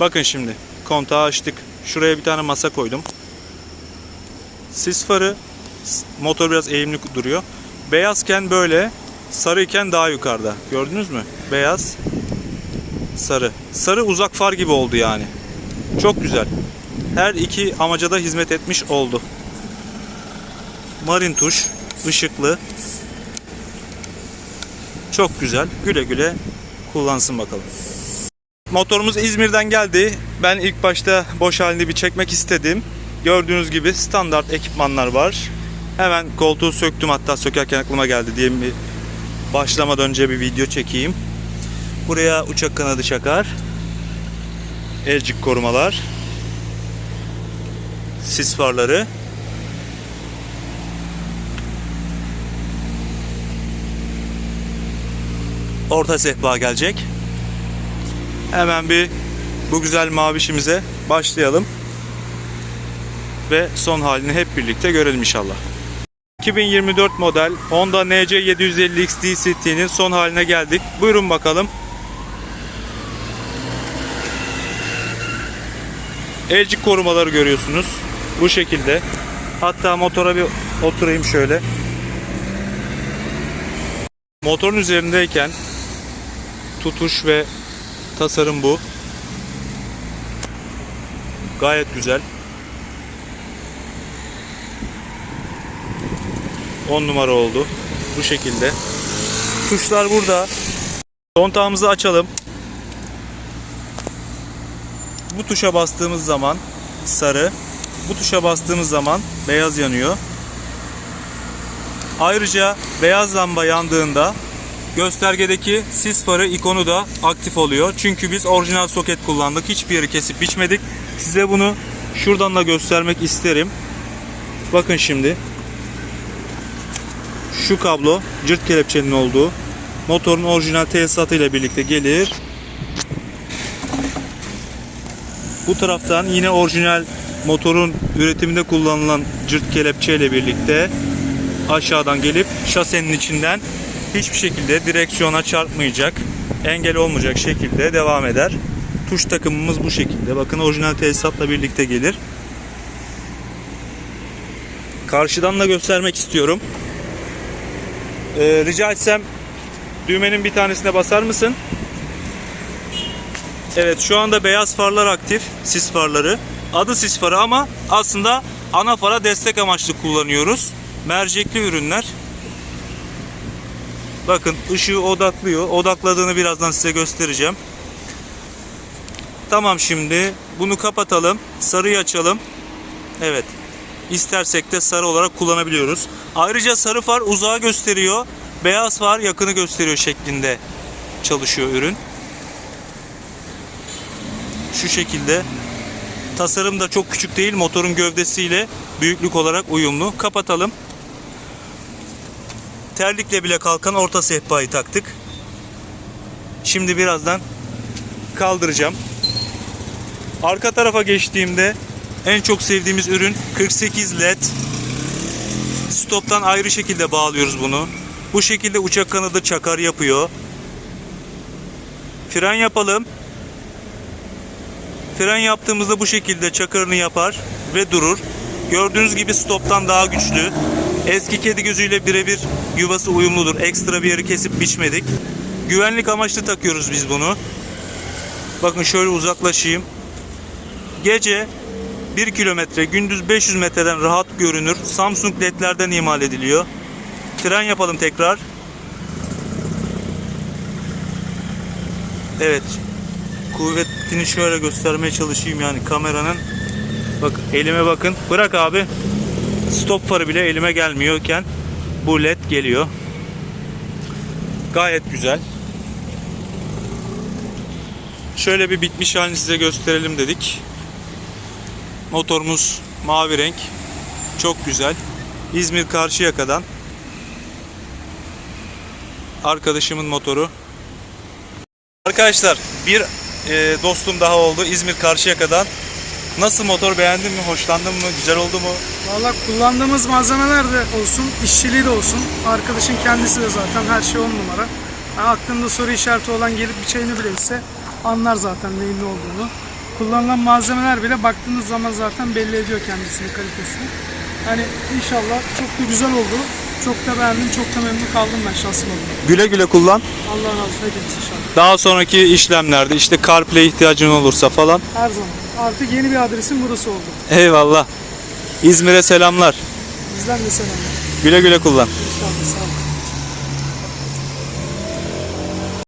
Bakın şimdi kontağı açtık. Şuraya bir tane masa koydum. Sis farı motor biraz eğimli duruyor. Beyazken böyle, sarıyken daha yukarıda. Gördünüz mü? Beyaz, sarı. Sarı uzak far gibi oldu yani. Çok güzel. Her iki amaca da hizmet etmiş oldu. Marin tuş, ışıklı. Çok güzel. Güle güle kullansın bakalım. Motorumuz İzmir'den geldi. Ben ilk başta boş halini bir çekmek istedim. Gördüğünüz gibi standart ekipmanlar var. Hemen koltuğu söktüm hatta sökerken aklıma geldi diye bir başlamadan önce bir video çekeyim. Buraya uçak kanadı çakar. Elcik korumalar. Sis farları. Orta sehpa gelecek. Hemen bir bu güzel mavişimize başlayalım. Ve son halini hep birlikte görelim inşallah. 2024 model Honda NC750 X DCT'nin son haline geldik. Buyurun bakalım. Elcik korumaları görüyorsunuz. Bu şekilde. Hatta motora bir oturayım şöyle. Motorun üzerindeyken tutuş ve tasarım bu. Gayet güzel. 10 numara oldu. Bu şekilde. Tuşlar burada. Kontağımızı açalım. Bu tuşa bastığımız zaman sarı, bu tuşa bastığımız zaman beyaz yanıyor. Ayrıca beyaz lamba yandığında göstergedeki sis farı ikonu da aktif oluyor. Çünkü biz orijinal soket kullandık. Hiçbir yeri kesip biçmedik. Size bunu şuradan da göstermek isterim. Bakın şimdi. Şu kablo cırt kelepçenin olduğu motorun orijinal tesisatı ile birlikte gelir. Bu taraftan yine orijinal motorun üretiminde kullanılan cırt kelepçe ile birlikte aşağıdan gelip şasenin içinden hiçbir şekilde direksiyona çarpmayacak, engel olmayacak şekilde devam eder. Tuş takımımız bu şekilde. Bakın orijinal tesisatla birlikte gelir. Karşıdan da göstermek istiyorum. Ee, rica etsem düğmenin bir tanesine basar mısın? Evet şu anda beyaz farlar aktif. Sis farları. Adı sis farı ama aslında ana fara destek amaçlı kullanıyoruz. Mercekli ürünler. Bakın ışığı odaklıyor. Odakladığını birazdan size göstereceğim. Tamam şimdi bunu kapatalım. Sarıyı açalım. Evet. İstersek de sarı olarak kullanabiliyoruz. Ayrıca sarı far uzağı gösteriyor. Beyaz far yakını gösteriyor şeklinde çalışıyor ürün. Şu şekilde. Tasarım da çok küçük değil. Motorun gövdesiyle büyüklük olarak uyumlu. Kapatalım. Terlikle bile kalkan orta sehpayı taktık. Şimdi birazdan kaldıracağım. Arka tarafa geçtiğimde en çok sevdiğimiz ürün 48 led. Stoptan ayrı şekilde bağlıyoruz bunu. Bu şekilde uçak kanadı çakar yapıyor. Fren yapalım. Fren yaptığımızda bu şekilde çakarını yapar ve durur. Gördüğünüz gibi stoptan daha güçlü. Eski kedi gözüyle birebir yuvası uyumludur. Ekstra bir yeri kesip biçmedik. Güvenlik amaçlı takıyoruz biz bunu. Bakın şöyle uzaklaşayım. Gece 1 kilometre, gündüz 500 metreden rahat görünür. Samsung ledlerden imal ediliyor. Fren yapalım tekrar. Evet. Kuvvetini şöyle göstermeye çalışayım yani kameranın. Bak elime bakın. Bırak abi. Stop farı bile elime gelmiyorken bu led geliyor. Gayet güzel. Şöyle bir bitmiş halini size gösterelim dedik. Motorumuz mavi renk. Çok güzel. İzmir Karşıyaka'dan arkadaşımın motoru. Arkadaşlar bir e, dostum daha oldu İzmir Karşıyaka'dan. Nasıl motor beğendin mi? Hoşlandın mı? Güzel oldu mu? Valla kullandığımız malzemeler de olsun, işçiliği de olsun. Arkadaşın kendisi de zaten her şey on numara. Yani aklında soru işareti olan gelip bir şeyini bile ise anlar zaten neyin ne olduğunu. kullanılan malzemeler bile baktığınız zaman zaten belli ediyor kendisini kalitesini. Yani inşallah çok da güzel oldu. Çok da beğendim, çok da memnun kaldım ben şahsım adına. Güle güle kullan. Allah razı olsun hepimiz inşallah. Daha sonraki işlemlerde işte CarPlay ihtiyacın olursa falan. Her zaman. Artık yeni bir adresim burası oldu. Eyvallah. İzmir'e selamlar. Bizden de selamlar. Güle güle kullan. İnşallah sağ olun.